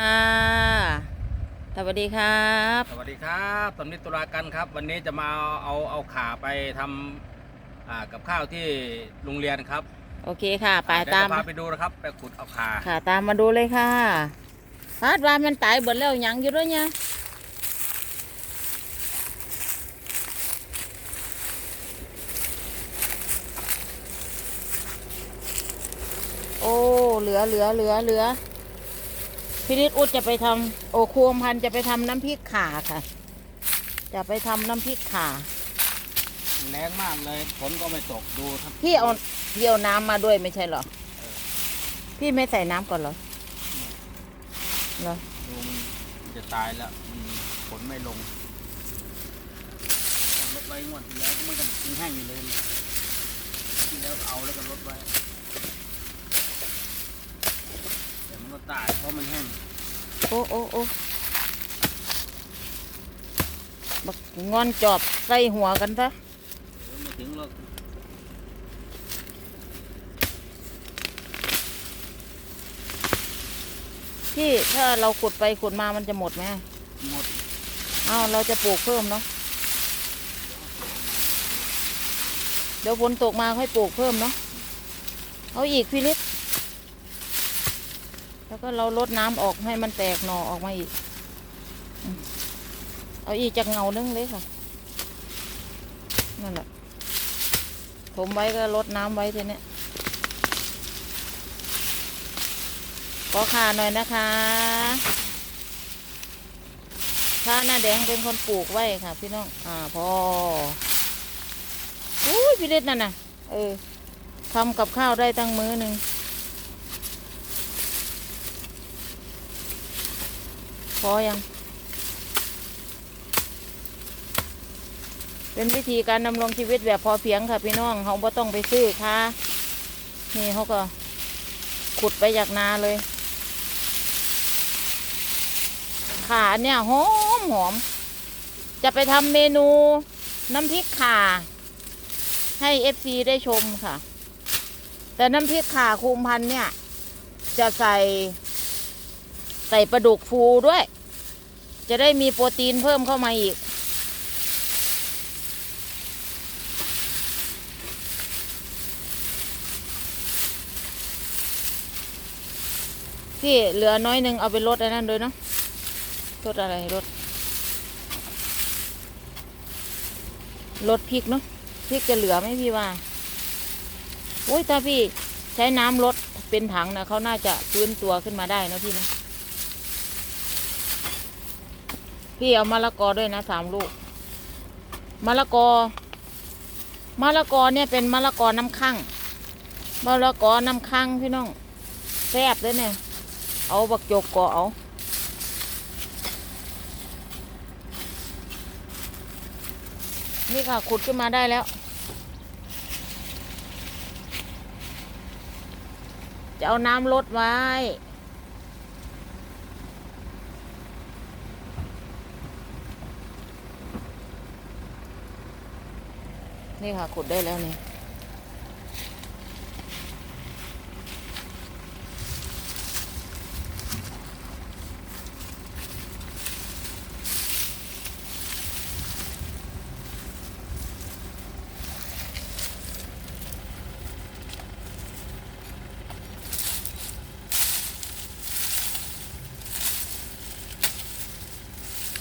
ค่ะสวัสดีครับ สวัสดีครับสำนิดตุลากันครับ วันนี้จะมาเอาเอาเอาขาไปทำอ่ากับข้าวที่โรงเรียนครับโอเคค่ะไปเดี๋ยวตามจะพาไปดูนะครับ ไปขุดเอาขาค่ะตามมาดูเลยค่ะฟาดว่ามันตายเบิดแล้วหยังอยู่ด้วยเนี่ยโอ้เหลือเหลือเหลือเหลือ พินิจอุดจะไปทำโอควมพันธุ์จะไปทำน้ำพริกข่าค่ะ จะไปทำน้ำพริกข่าแรงมากเลยฝนก็ไม่ตกดูครับพี่เอาพี่เอาน้ำมาด้วยไม่ใช่เหรอ พี่ไม่ใส่น้ำก่อนเหรอเหรอดูมันมันจะตายแล้วมันฝนไม่ลงเอารถไว้งวดที่แล้วก็มันก็ยังแห้งอยู่เลยเนี่ยที่แล้วก็เอาแล้วก็ลดไว้แต่มันก็ตายเพราะมันแห้งโอ้โอ้โอ้บักงอนจอบใส่หัวกันซะเดี๋ยวไม่ถึงหรอกพี่ถ้าเราขุดไปขุดมามันจะหมดไหมหมดเอ้าเราจะปลูกเพิ่มเนาะเดี๋ยวฝนตกมาค่อยปลูกเพิ่มเนาะเอาอีกพี่ลิศแล้ว ก็เราลดน้ำออกให้มันแตกหน่อออกมาอีก เอาอีกจากเงานึงเลยค่ะ นั่นแหละผมไว้ก็ลดน้ำไว้ทีนี้ขอขาหน่อยนะคะพระหน้าแดงเป็นคนปลูกไว้ค่ะ พี่น้อง อ่าพออุ้ยพี่เล็ดนั่นน่ะ เออทำกับข้าวได้ตั้งมื้อหนึ่ง อยัง เป็นวิธีการดำรงชีวิตแบบพอเพียงค่ะพี่น้องเขาไ่ต้องไปซื้อค่ะ นี่เขาก็ขุดไปจากนาเลยขาเนี่ยหอมหอม จะไปทำเมนูน้ำพริกข่า ให้เอฟซีได้ชมค่ะ แต่น้ำพริกข่าคุมพันเนี่ย จะใส่ ส่ปลาดุกฟูด้วย จะได้มีโปรตีนเพิ่มเข้ามาอีก พี่เหลือน้อยหนึ่งเอาไปลดอันนั้นเลยเนาะลดอะไรลดลดพริกเนาะพริกจะเหลือไหมพี่ว่าโอ้ยถ้าพี่ใช้น้ำลดเป็นถังนะเขาน่าจะฟื้นตัวขึ้นมาได้เนะพี่นะ พี่เอามะละกอด้วยนะสามลูกมะละกอมะละกอเนี่ยเป็นมะละกอน้ำข้างมะละกอน้ำข้างพี่น้องแซ่บเลยเนี่ย เอาบักจกก็เอานี่ค่ะขุดขึ้นมาได้แล้ว จะเอาน้ำลดไว้ นี่ค่ะขุดได้แล้วนี่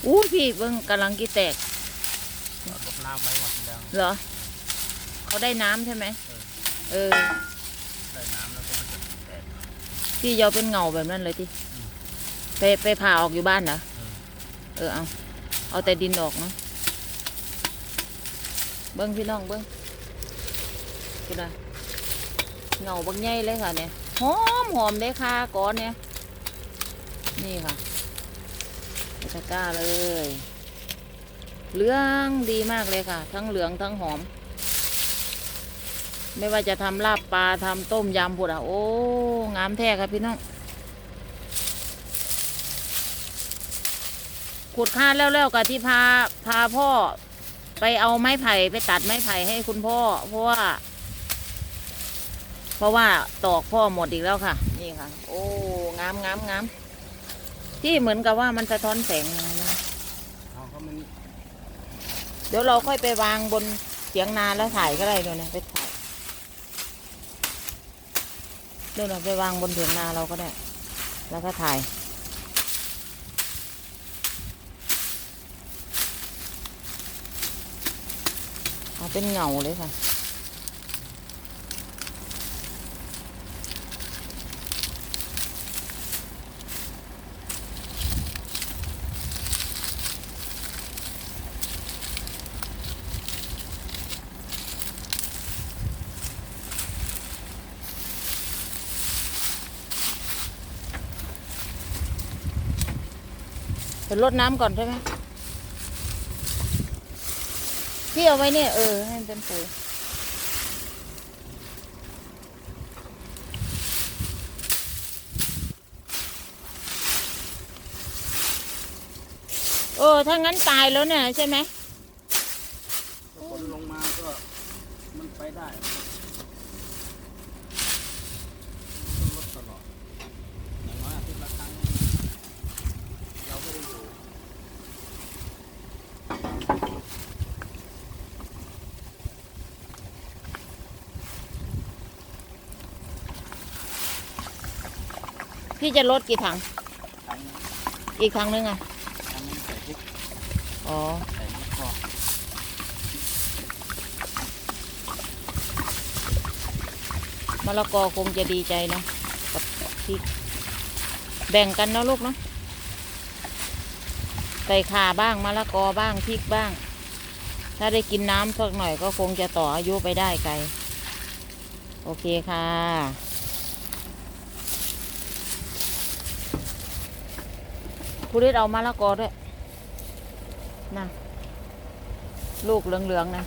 อู้พี่เบิ่งกำลังกี่แตกลดน้ำไว้งวดที่แล้วเหรอ เขาได้น้ำใช่ไหมเออได้น้ำแล้วก็มันจะแตกพี่ยอาเป็นเงาแบบนั้นเลยที่อืมไปไปผ่าออกอยู่บ้านเหรออืมเออเอาเอาแต่ดินออกเนาะเบิ้งพี่น้องเบิ้งคุณอะเงาบักใหญ่เลยค่ะเนี่ยหอมหอมเลยค่ะก้อนเนี่ยนี่ค่ะตะกร้าเลย เหลืองดีมากเลยค่ะ ทั้งเหลืองทั้งหอม ไม่ว่าจะทำลาบปลาทำต้มยำพุดอะโอ้งามแท้ครับพี่น้องขุดค่าดแล้วๆกับที่พาพาพ่อไปเอาไม้ไผ่ไปตัดไม้ไผ่ให้คุณพ่อ เพราะว่า เพราะว่าตอกพ่อหมดอีกแล้วค่ะ นี่ค่ะ โอ้งามงามงามที่เหมือนกับว่ามันสะท้อนแสงนะเดี๋ยวเราค่อยไปวางบนเสียงนาแล้วถ่ายก็ได้เลยนะไปถ่าย เดี๋ยวเราไปวางบนเถียงนาเราก็ได้ แล้วก็ถ่าย เอาเป็นเงาเลยค่ะ เป็นรดน้ำก่อนใช่ไหมพี่เอาไว้เนี่ยเออให้มันเป็นปุ๋ยเออถ้างั้นตายแล้วเนี่ยใช่ไหม คนลงมาก็มันไปได้ต้องลดตลอดอย่างน้อยอาทิตย์ละครั้งเราไม่ได้อยู่ พี่จะลดกี่ถัง อีกถังนึงอะครั้งนึงอ๋อมะกอกมะละกอคงจะดีใจเนอะกับพริกแบ่งกันเนอะลูกเนาะ ใส่ข่าบ้างมะละกอบ้างพริกบ้าง ถ้าได้กินน้ำสักหน่อยก็คงจะต่ออายุไปได้ไกลโอเคค่ะผู้ฤทธ์เอามะละกอด้วยนะลูกเหลืองๆนะ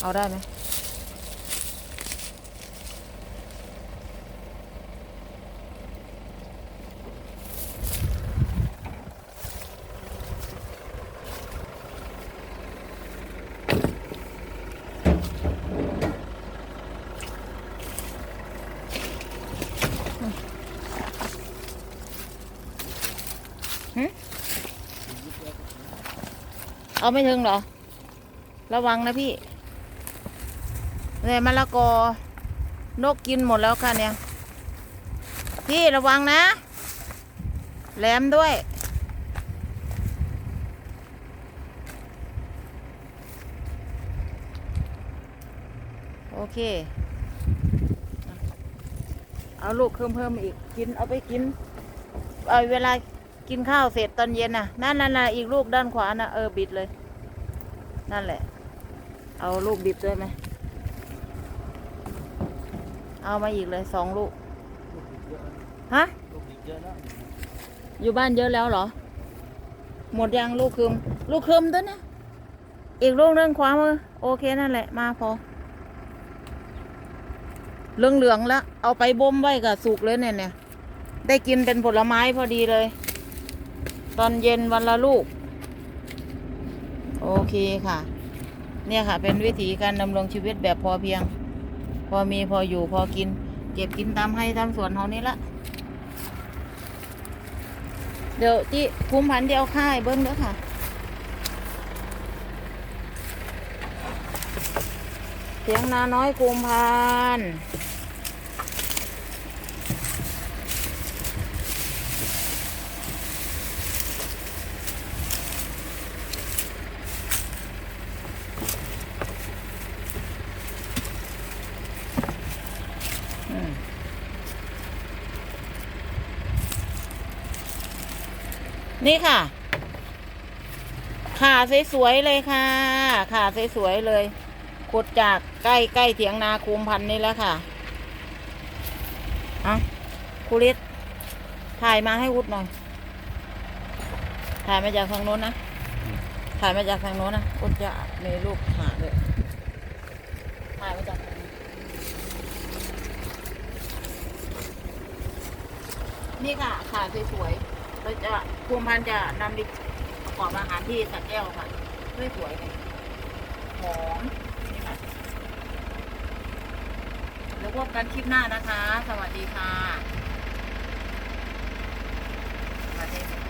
เอาได้ไหม เอาไม่ถึงเหรอ ระวังนะพี่เนี่ยมะละกอนกกินหมดแล้วค่ะเนี่ย พี่ระวังนะ แหลมด้วย โอเค เอาลูกเพิ่มเพิ่มอีก กินเอาไปกิน เอาเวลา กินข้าวเสร็จตอนเย็นน่ะ นั่นนั่นน่ะอีกลูกด้านขวาน่ะ เออบิดเลย นั่นแหละ เอาลูกดิบด้วยไหม เอามาอีกเลยสองลูก ฮะ อยู่บ้านเยอะแล้วเหรอ หมดยังลูกคืม ลูกคืมตัวนี้ยอีกลูกหนึงขวามือ โอเคนั่นแหละ มาพอเหลืองเหลืองแล้ว เอาไปบ่มไว้กับสุกเลยเนี่ยเนี่ย ได้กินเป็นผลไม้พอดีเลย ตอนเย็นวันละลูก โอเคค่ะ เนี่ยค่ะ เป็นวิธีการดำรงชีวิตแบบพอเพียง พอมีพออยู่พอกิน เก็บกินตามให้ตามสวนเขานี่ละ เดี๋ยวที่ภูมิพันเดียวค่ายเบิ้งเด้อค่ะเสียงนาน้อยภูมิพัน นี่ค่ะ ขาสวยๆเลยค่ะ ขาสวยๆเลยขุดจากใกล้ใกล้เถียงนาคูมพันนี่แล้วค่ะเอะครูฤทธิ์ถ่ายมาให้วุฒหน่อย ถ่ายมาจากทางโน้นนะ ถ่ายมาจากทางโน้นนะวุฒจะมีรูปขาด้วยถ่ายมาจากนู้นนี่ค่ะขาสวยๆ เราจะภูมิพันจะนำไปประกอบอาหารที่สักแก้วค่ะด้วยสวยหอมแล้วพบกันคลิปหน้านะคะ สวัสดีค่ะสวัสดีค่ะ